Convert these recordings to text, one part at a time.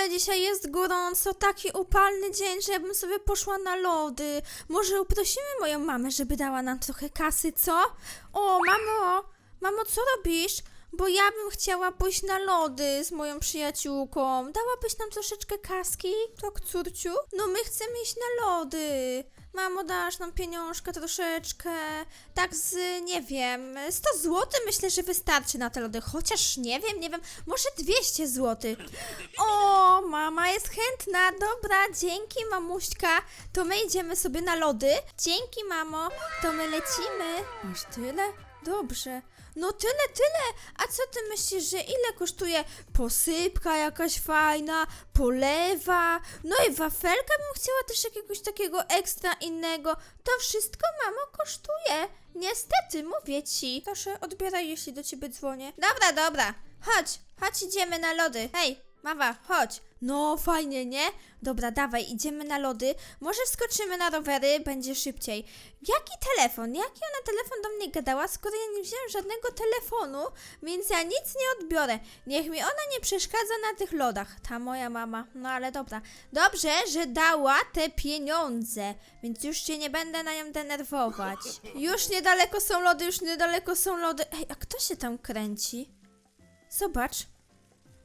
ale dzisiaj jest gorąco, taki upalny dzień, że ja bym sobie poszła na lody. Może uprosimy moją mamę, żeby dała nam trochę kasy, co? O, mamo, mamo, co robisz? Bo ja bym chciała pójść na lody z moją przyjaciółką. Dałabyś nam troszeczkę kaski? Tak, córciu? No my chcemy iść na lody. Mamo, dasz nam pieniążkę troszeczkę. Tak z, nie wiem, 100 zł myślę, że wystarczy na te lody. Chociaż nie wiem, nie wiem, może 200 zł. O, mama jest chętna. Dobra, dzięki mamuśka. To my idziemy sobie na lody. Dzięki, mamo. To my lecimy. Masz tyle? Dobrze. No tyle, tyle. A co ty myślisz, że ile kosztuje posypka jakaś fajna, polewa? No i wafelka bym chciała też jakiegoś takiego ekstra innego. To wszystko, mamo, kosztuje. Niestety, mówię ci. Proszę, odbieraj, jeśli do ciebie dzwonię. Dobra, dobra. Chodź, chodź, idziemy na lody. Hej, Mawa, chodź. No, fajnie, nie? Dobra, dawaj, idziemy na lody. Może wskoczymy na rowery, będzie szybciej. Jaki telefon? Jaki ona telefon do mnie gadała, skoro ja nie wziąłem żadnego telefonu, więc ja nic nie odbiorę. Niech mi ona nie przeszkadza na tych lodach, ta moja mama. No ale dobra. Dobrze, że dała te pieniądze, więc już się nie będę na nią denerwować. Już niedaleko są lody, już niedaleko są lody. Ej, a kto się tam kręci? Zobacz.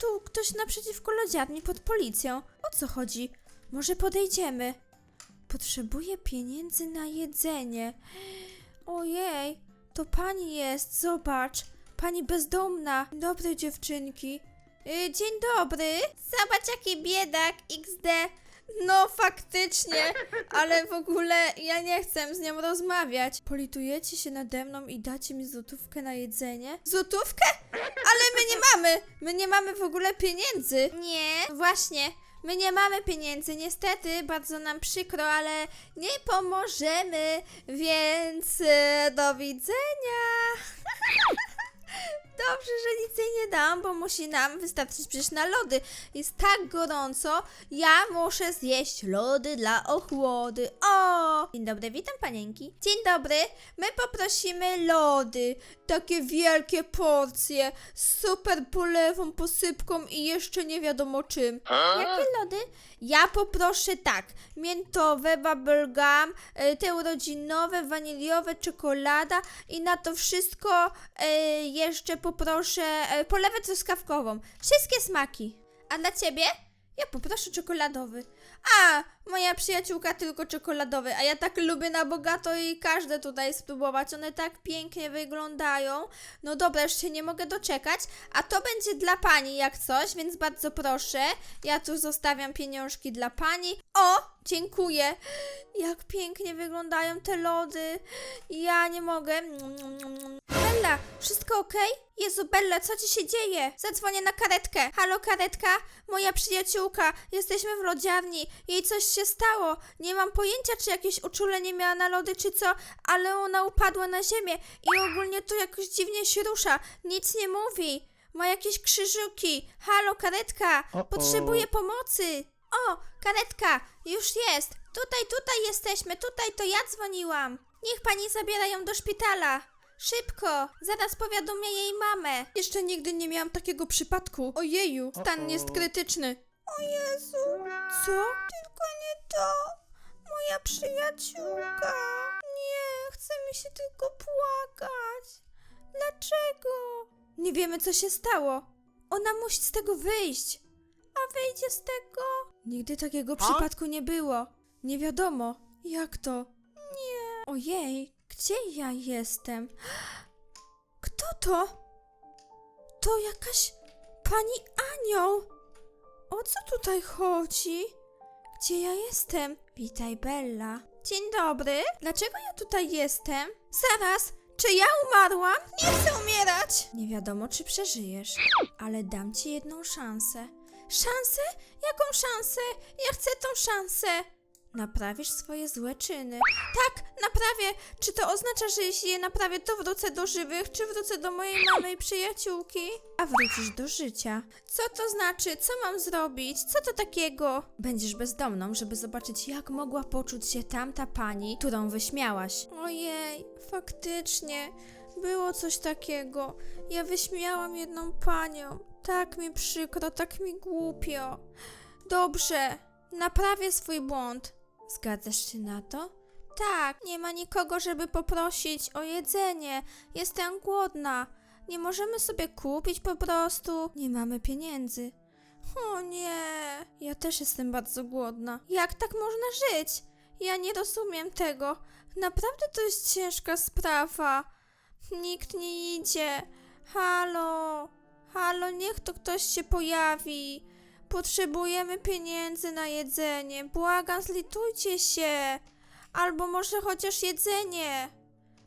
Tu ktoś naprzeciwko lodziarni pod policją. O co chodzi? Może podejdziemy? Potrzebuję pieniędzy na jedzenie. Ojej, to pani jest, zobacz. Pani bezdomna. Dobre dziewczynki. Y, dzień dobry. Zobacz jaki biedak XD. No faktycznie, ale w ogóle ja nie chcę z nią rozmawiać. Politujecie się nade mną i dacie mi złotówkę na jedzenie? Złotówkę? Ale my nie mamy! My nie mamy w ogóle pieniędzy! Nie, właśnie. My nie mamy pieniędzy, niestety, bardzo nam przykro, ale nie pomożemy, więc e, do widzenia. Dobrze, że nic jej nie dam, bo musi nam wystarczyć przecież na lody. Jest tak gorąco, ja muszę zjeść lody dla ochłody. O! Dzień dobry, witam panienki. Dzień dobry, my poprosimy lody. Takie wielkie porcje, z super polewą, posypką i jeszcze nie wiadomo czym. Jakie lody? Ja poproszę tak, miętowe, bubblegum, e, te urodzinowe, waniliowe, czekolada i na to wszystko e, jeszcze poproszę e, polewę truskawkową. Wszystkie smaki. A dla ciebie? Ja poproszę czekoladowy. A, moja przyjaciółka tylko czekoladowy, a ja tak lubię na bogato i każde tutaj spróbować. One tak pięknie wyglądają. No dobra, już się nie mogę doczekać. A to będzie dla pani jak coś, więc bardzo proszę. Ja tu zostawiam pieniążki dla pani. O, dziękuję. Jak pięknie wyglądają te lody. Ja nie mogę. Bella, wszystko okej? Jezu, Bella, co ci się dzieje? Zadzwonię na karetkę. Halo, karetka? Moja przyjaciółka. Jesteśmy w lodziarni. Jej coś się stało. Nie mam pojęcia, czy jakieś uczulenie miała na lody, czy co, ale ona upadła na ziemię i ogólnie to jakoś dziwnie się rusza. Nic nie mówi. Ma jakieś krzyżyki. Halo, karetka. Potrzebuję pomocy. O, karetka, już jest. Tutaj, tutaj jesteśmy. Tutaj to ja dzwoniłam. Niech pani zabiera ją do szpitala. Szybko! Zaraz powiadomię jej mamę. Jeszcze nigdy nie miałam takiego przypadku. Ojeju, stan jest krytyczny. O Jezu, co? Tylko nie to. Moja przyjaciółka. Nie, chce mi się tylko płakać. Dlaczego? Nie wiemy, co się stało. Ona musi z tego wyjść. A wyjdzie z tego? Nigdy takiego przypadku nie było. Nie wiadomo. Jak to? Nie. Ojej, gdzie ja jestem? Kto to? To jakaś pani Anioł. O co tutaj chodzi? Gdzie ja jestem? Witaj, Bella. Dzień dobry. Dlaczego ja tutaj jestem? Zaraz, czy ja umarłam? Nie chcę umierać. Nie wiadomo, czy przeżyjesz, ale dam ci jedną szansę. Szansę? Jaką szansę? Ja chcę tą szansę. Naprawisz swoje złe czyny. Tak, naprawię. Czy to oznacza, że jeśli je naprawię, to wrócę do żywych, czy wrócę do mojej mamy i przyjaciółki? A wrócisz do życia. Co to znaczy? Co mam zrobić? Co to takiego? Będziesz bezdomną, żeby zobaczyć, jak mogła poczuć się tamta pani, którą wyśmiałaś. Ojej, faktycznie. Było coś takiego. Ja wyśmiałam jedną panią. Tak mi przykro, tak mi głupio. Dobrze, naprawię swój błąd. Zgadzasz się na to? Tak, nie ma nikogo, żeby poprosić o jedzenie. Jestem głodna. Nie możemy sobie kupić po prostu. Nie mamy pieniędzy. O nie, ja też jestem bardzo głodna. Jak tak można żyć? Ja nie rozumiem tego. Naprawdę to jest ciężka sprawa. Nikt nie idzie. Halo, halo, niech to ktoś się pojawi. Potrzebujemy pieniędzy na jedzenie. Błagam, zlitujcie się. Albo może chociaż jedzenie.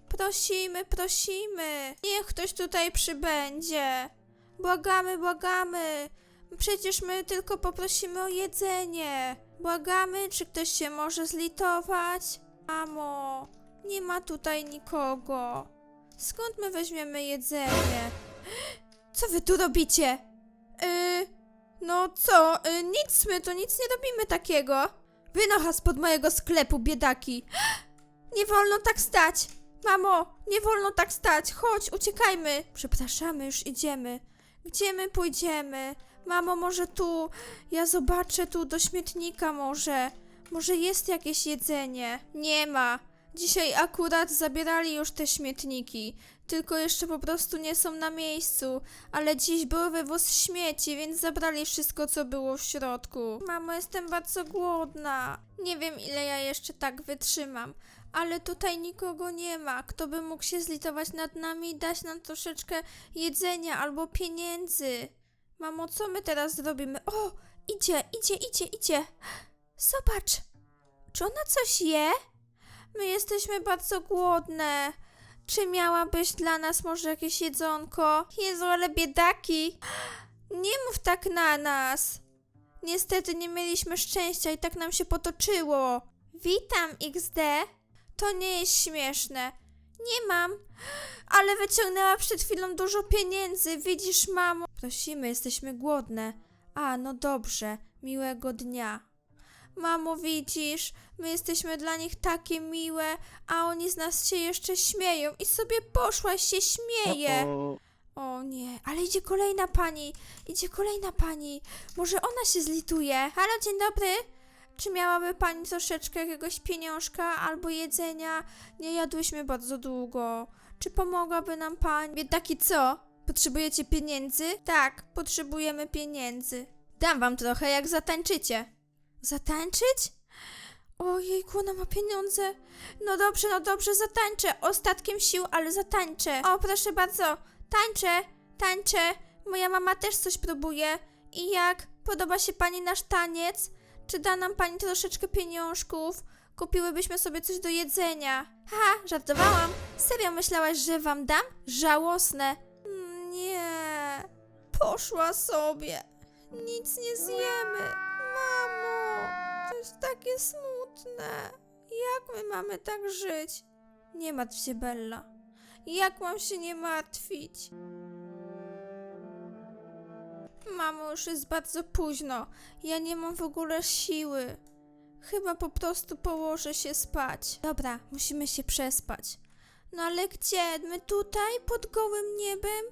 Prosimy, prosimy. Niech ktoś tutaj przybędzie. Błagamy, błagamy. Przecież my tylko poprosimy o jedzenie. Błagamy, czy ktoś się może zlitować? Mamo, nie ma tutaj nikogo. Skąd my weźmiemy jedzenie? Co wy tu robicie? Yy, no co? Yy, nic, my tu nic nie robimy takiego. Wynocha spod mojego sklepu, biedaki. Nie wolno tak stać. Mamo, nie wolno tak stać. Chodź, uciekajmy. Przepraszamy, już idziemy. Gdzie my pójdziemy? Mamo, może tu. Ja zobaczę tu do śmietnika może. Może jest jakieś jedzenie. Nie ma. Dzisiaj akurat zabierali już te śmietniki. Tylko jeszcze po prostu nie są na miejscu. Ale dziś był wywóz śmieci, więc zabrali wszystko, co było w środku. Mamo, jestem bardzo głodna. Nie wiem, ile ja jeszcze tak wytrzymam. Ale tutaj nikogo nie ma. Kto by mógł się zlitować nad nami i dać nam troszeczkę jedzenia albo pieniędzy? Mamo, co my teraz zrobimy? O, idzie, idzie, idzie, idzie. Zobacz. Czy ona coś je? My jesteśmy bardzo głodne. Czy miałabyś dla nas może jakieś jedzonko? Jezu, ale biedaki. Nie mów tak na nas. Niestety nie mieliśmy szczęścia i tak nam się potoczyło. Witam, XD. To nie jest śmieszne. Nie mam. Ale wyciągnęła przed chwilą dużo pieniędzy. Widzisz, mamo? Prosimy, jesteśmy głodne. A, no dobrze. Miłego dnia. Mamo, widzisz, my jesteśmy dla nich takie miłe, a oni z nas się jeszcze śmieją i sobie poszłaś się śmieje. O, O nie, ale idzie kolejna pani, idzie kolejna pani. Może ona się zlituje. Halo, dzień dobry. Czy miałaby pani troszeczkę jakiegoś pieniążka albo jedzenia? Nie jadłyśmy bardzo długo. Czy pomogłaby nam pani? Biedaki co? Potrzebujecie pieniędzy? Tak, potrzebujemy pieniędzy. Dam wam trochę, jak zatańczycie. Zatańczyć? Ojejku, ona ma pieniądze. No dobrze, no dobrze, zatańczę. Ostatkiem sił, ale zatańczę. O, proszę bardzo. Tańczę, tańczę. Moja mama też coś próbuje. I jak? Podoba się pani nasz taniec? Czy da nam pani troszeczkę pieniążków? Kupiłybyśmy sobie coś do jedzenia. Ha, żartowałam. Serio myślałaś, że wam dam? Żałosne. Mm, Nie. Poszła sobie. Nic nie zjemy. Takie smutne. Jak my mamy tak żyć? Nie martw się, Bella. Jak mam się nie martwić? Mamo, już jest bardzo późno. Ja nie mam w ogóle siły. Chyba po prostu położę się spać. Dobra, musimy się przespać. No ale gdzie? My tutaj, pod gołym niebem?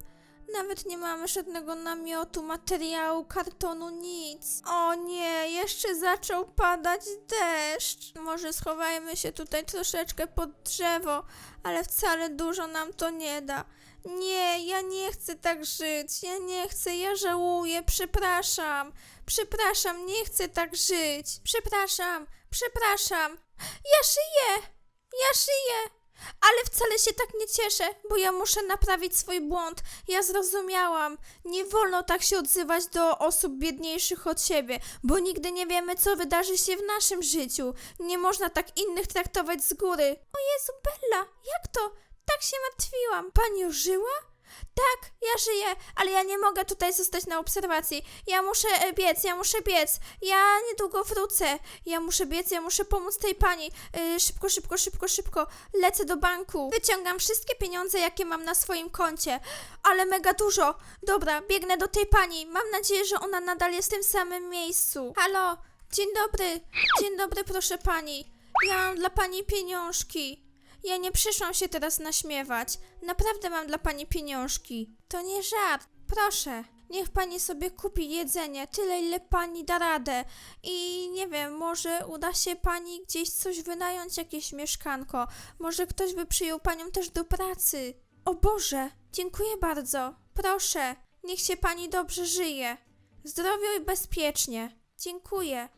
Nawet nie mamy żadnego namiotu, materiału, kartonu, nic. O nie, jeszcze zaczął padać deszcz. Może schowajmy się tutaj troszeczkę pod drzewo, ale wcale dużo nam to nie da. Nie, ja nie chcę tak żyć. Ja nie chcę, ja żałuję, przepraszam. Przepraszam, nie chcę tak żyć. Przepraszam, przepraszam. Ja żyję! Ja żyję! Ale wcale się tak nie cieszę, bo ja muszę naprawić swój błąd. Ja zrozumiałam. Nie wolno tak się odzywać do osób biedniejszych od siebie, bo nigdy nie wiemy, co wydarzy się w naszym życiu. Nie można tak innych traktować z góry. O Jezu, Bella, jak to? Tak się martwiłam. Pani już żyła? Tak, ja żyję, ale ja nie mogę tutaj zostać na obserwacji. Ja muszę e, biec, ja muszę biec. Ja niedługo wrócę. Ja muszę biec, ja muszę pomóc tej pani. E, szybko, szybko, szybko, szybko. Lecę do banku. Wyciągam wszystkie pieniądze, jakie mam na swoim koncie. Ale mega dużo. Dobra, biegnę do tej pani. Mam nadzieję, że ona nadal jest w tym samym miejscu. Halo, dzień dobry. Dzień dobry, proszę pani. Ja mam dla pani pieniążki. Ja nie przyszłam się teraz naśmiewać. Naprawdę mam dla pani pieniążki. To nie żart. Proszę. Niech pani sobie kupi jedzenie, tyle ile pani da radę. I nie wiem, może uda się pani gdzieś coś wynająć, jakieś mieszkanko. Może ktoś by przyjął panią też do pracy. O Boże, dziękuję bardzo. Proszę, niech się pani dobrze żyje. Zdrowo i bezpiecznie. Dziękuję.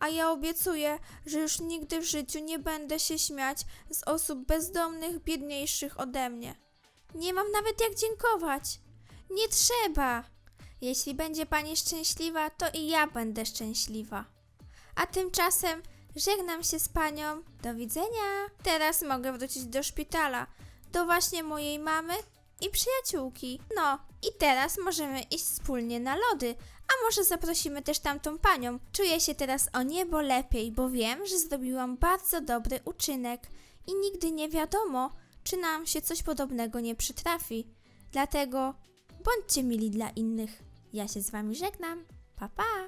A ja obiecuję, że już nigdy w życiu nie będę się śmiać z osób bezdomnych, biedniejszych ode mnie. Nie mam nawet jak dziękować. Nie trzeba. Jeśli będzie pani szczęśliwa, to i ja będę szczęśliwa. A tymczasem żegnam się z panią. Do widzenia. Teraz mogę wrócić do szpitala, do właśnie mojej mamy i przyjaciółki. No, i teraz możemy iść wspólnie na lody. A może zaprosimy też tamtą panią. Czuję się teraz o niebo lepiej, bo wiem, że zrobiłam bardzo dobry uczynek i nigdy nie wiadomo, czy nam się coś podobnego nie przytrafi. Dlatego bądźcie mili dla innych. Ja się z wami żegnam. Pa pa!